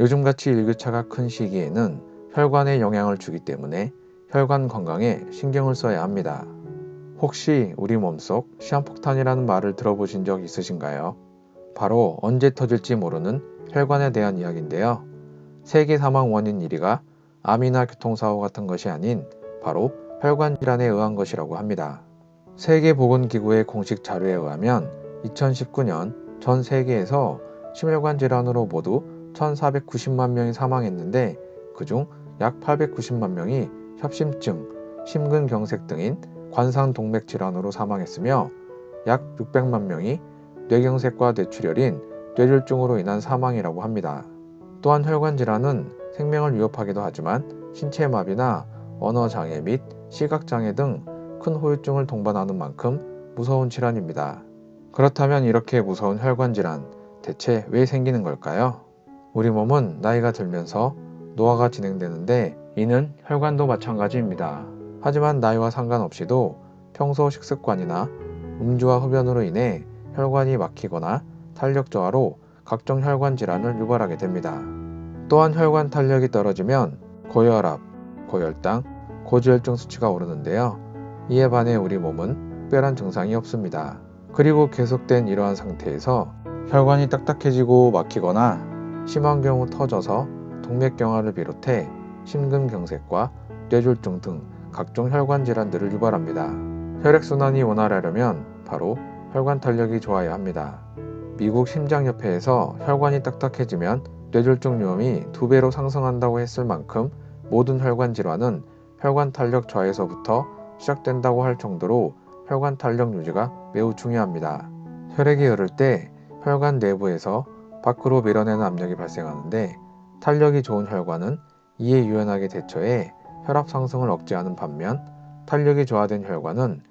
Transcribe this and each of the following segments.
요즘같이 일교차가 큰 시기에는 혈관에 영향을 주기 때문에 혈관 건강에 신경을 써야 합니다. 혹시 우리 몸속 시한폭탄이라는 말을 들어보신 적 있으신가요? 바로 언제 터질지 모르는 혈관에 대한 이야기인데요. 세계 사망 원인 1위가 암이나 교통사고 같은 것이 아닌 바로 혈관 질환에 의한 것이라고 합니다. 세계보건기구의 공식 자료에 의하면 2019년 전 세계에서 심혈관 질환으로 모두 1,490만 명이 사망했는데 그중 약 890만 명이 협심증, 심근경색 등인 관상동맥 질환으로 사망했으며 약 600만 명이 뇌경색과 뇌출혈인 뇌졸중으로 인한 사망이라고 합니다. 또한 혈관 질환은 생명을 위협하기도 하지만 신체 마비나 언어 장애 및 시각 장애 등 큰 후유증을 동반하는 만큼 무서운 질환입니다. 그렇다면 이렇게 무서운 혈관 질환 대체 왜 생기는 걸까요? 우리 몸은 나이가 들면서 노화가 진행되는데 이는 혈관도 마찬가지입니다. 하지만 나이와 상관없이도 평소 식습관이나 음주와 흡연으로 인해 혈관이 막히거나 탄력 저하로 각종 혈관 질환을 유발하게 됩니다. 또한 혈관 탄력이 떨어지면 고혈압, 고혈당, 고지혈증 수치가 오르는데요. 이에 반해 우리 몸은 특별한 증상이 없습니다. 그리고 계속된 이러한 상태에서 혈관이 딱딱해지고 막히거나 심한 경우 터져서 동맥경화를 비롯해 심근경색과 뇌졸중 등 각종 혈관 질환들을 유발합니다. 혈액순환이 원활하려면 바로 혈관 탄력이 좋아야 합니다. 미국 심장협회에서 혈관이 딱딱해지면 뇌졸중 위험이 두 배로 상승한다고 했을 만큼 모든 혈관 질환은 혈관 탄력 저하에서부터 시작된다고 할 정도로 혈관 탄력 유지가 매우 중요합니다. 혈액이 흐를 때 혈관 내부에서 밖으로 밀어내는 압력이 발생하는데 탄력이 좋은 혈관은 이에 유연하게 대처해 혈압 상승을 억제하는 반면 탄력이 저하된 혈관은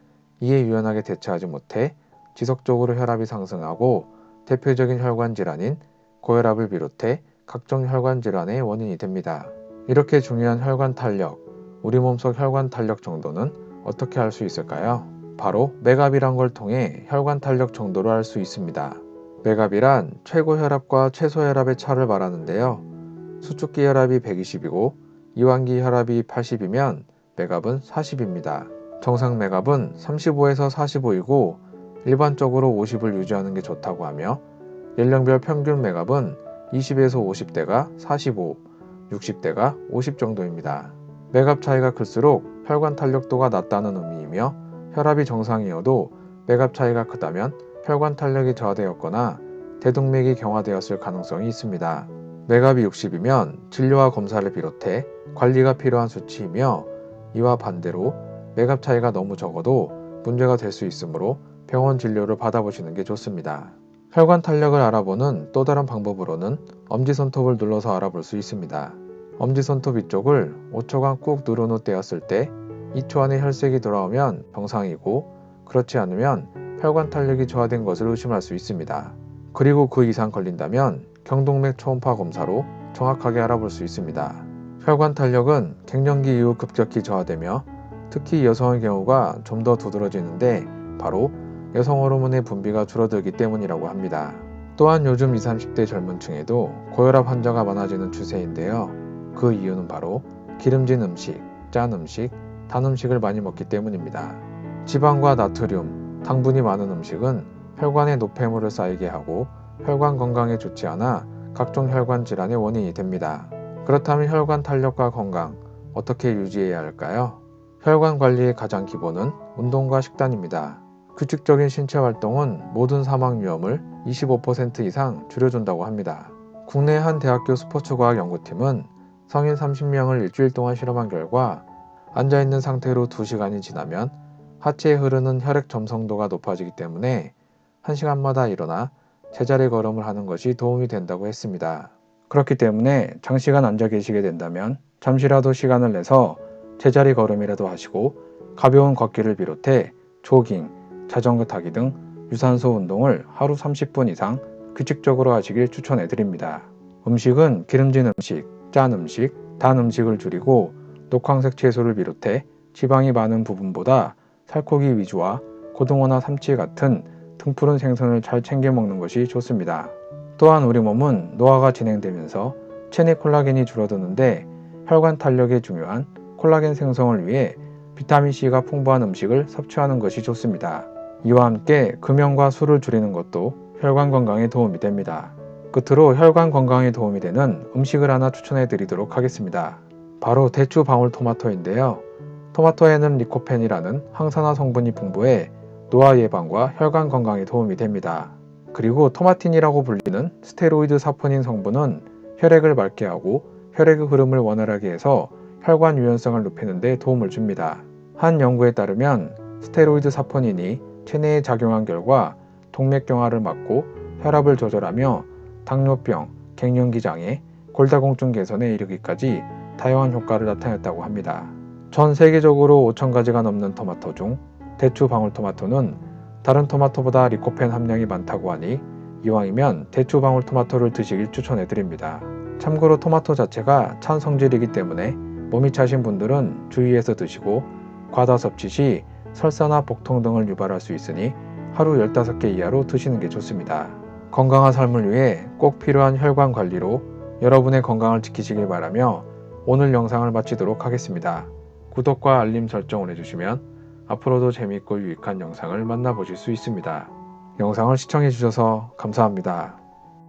이에 유연하게 대처하지 못해 지속적으로 혈압이 상승하고 대표적인 혈관 질환인 고혈압을 비롯해 각종 혈관 질환의 원인이 됩니다. 이렇게 중요한 혈관 탄력, 우리 몸속 혈관 탄력 정도는 어떻게 할수 있을까요? 바로 맥압이란 걸 통해 혈관 탄력 정도를 알 수 있습니다. 맥압이란 최고 혈압과 최소 혈압의 차를 말하는데요. 수축기 혈압이 120이고 이완기 혈압이 80이면 맥압은 40입니다. 정상 맥압은 35에서 45이고 일반적으로 50을 유지하는 게 좋다고 하며 연령별 평균 맥압은 20에서 50대가 45, 60대가 50 정도입니다. 맥압 차이가 클수록 혈관 탄력도가 낮다는 의미이며 혈압이 정상이어도 맥압 차이가 크다면 혈관 탄력이 저하되었거나 대동맥이 경화되었을 가능성이 있습니다. 맥압이 60이면 진료와 검사를 비롯해 관리가 필요한 수치이며 이와 반대로 맥압 차이가 너무 적어도 문제가 될 수 있으므로 병원 진료를 받아보시는 게 좋습니다. 혈관 탄력을 알아보는 또 다른 방법으로는 엄지손톱을 눌러서 알아볼 수 있습니다. 엄지손톱 위쪽을 5초간 꾹 누른 후 떼었을 때 2초 안에 혈색이 돌아오면 정상이고 그렇지 않으면 혈관 탄력이 저하된 것을 의심할 수 있습니다. 그리고 그 이상 걸린다면 경동맥 초음파 검사로 정확하게 알아볼 수 있습니다. 혈관 탄력은 갱년기 이후 급격히 저하되며 특히 여성의 경우가 좀 더 두드러지는데 바로 여성 호르몬의 분비가 줄어들기 때문이라고 합니다. 또한 요즘 20, 30대 젊은 층에도 고혈압 환자가 많아지는 추세인데요. 그 이유는 바로 기름진 음식, 짠 음식, 단 음식을 많이 먹기 때문입니다. 지방과 나트륨, 당분이 많은 음식은 혈관에 노폐물을 쌓이게 하고 혈관 건강에 좋지 않아 각종 혈관 질환의 원인이 됩니다. 그렇다면 혈관 탄력과 건강 어떻게 유지해야 할까요? 혈관 관리의 가장 기본은 운동과 식단입니다. 규칙적인 신체 활동은 모든 사망 위험을 25% 이상 줄여준다고 합니다. 국내 한 대학교 스포츠과학 연구팀은 성인 30명을 일주일 동안 실험한 결과 앉아있는 상태로 2시간이 지나면 하체에 흐르는 혈액 점성도가 높아지기 때문에 1시간마다 일어나 제자리 걸음을 하는 것이 도움이 된다고 했습니다. 그렇기 때문에 장시간 앉아 계시게 된다면 잠시라도 시간을 내서 제자리 걸음이라도 하시고 가벼운 걷기를 비롯해 조깅, 자전거 타기 등 유산소 운동을 하루 30분 이상 규칙적으로 하시길 추천해 드립니다. 음식은 기름진 음식, 짠 음식, 단 음식을 줄이고 녹황색 채소를 비롯해 지방이 많은 부분보다 살코기 위주와 고등어나 삼치 같은 등푸른 생선을 잘 챙겨 먹는 것이 좋습니다. 또한 우리 몸은 노화가 진행되면서 체내 콜라겐이 줄어드는데 혈관 탄력에 중요한 콜라겐 생성을 위해 비타민C가 풍부한 음식을 섭취하는 것이 좋습니다. 이와 함께 금연과 술을 줄이는 것도 혈관 건강에 도움이 됩니다. 끝으로 혈관 건강에 도움이 되는 음식을 하나 추천해 드리도록 하겠습니다. 바로 대추 방울토마토인데요. 토마토에는 리코펜이라는 항산화 성분이 풍부해 노화 예방과 혈관 건강에 도움이 됩니다. 그리고 토마틴이라고 불리는 스테로이드 사포닌 성분은 혈액을 맑게 하고 혈액의 흐름을 원활하게 해서 혈관 유연성을 높이는 데 도움을 줍니다. 한 연구에 따르면 스테로이드 사포닌이 체내에 작용한 결과 동맥경화를 막고 혈압을 조절하며 당뇨병, 갱년기 장애, 골다공증 개선에 이르기까지 다양한 효과를 나타냈다고 합니다. 전 세계적으로 5,000가지가 넘는 토마토 중 대추 방울토마토는 다른 토마토보다 리코펜 함량이 많다고 하니 이왕이면 대추 방울토마토를 드시길 추천해 드립니다. 참고로 토마토 자체가 찬 성질이기 때문에 몸이 차신 분들은 주의해서 드시고 과다 섭취 시 설사나 복통 등을 유발할 수 있으니 하루 15개 이하로 드시는 게 좋습니다. 건강한 삶을 위해 꼭 필요한 혈관 관리로 여러분의 건강을 지키시길 바라며 오늘 영상을 마치도록 하겠습니다. 구독과 알림 설정을 해주시면 앞으로도 재미있고 유익한 영상을 만나보실 수 있습니다. 영상을 시청해주셔서 감사합니다.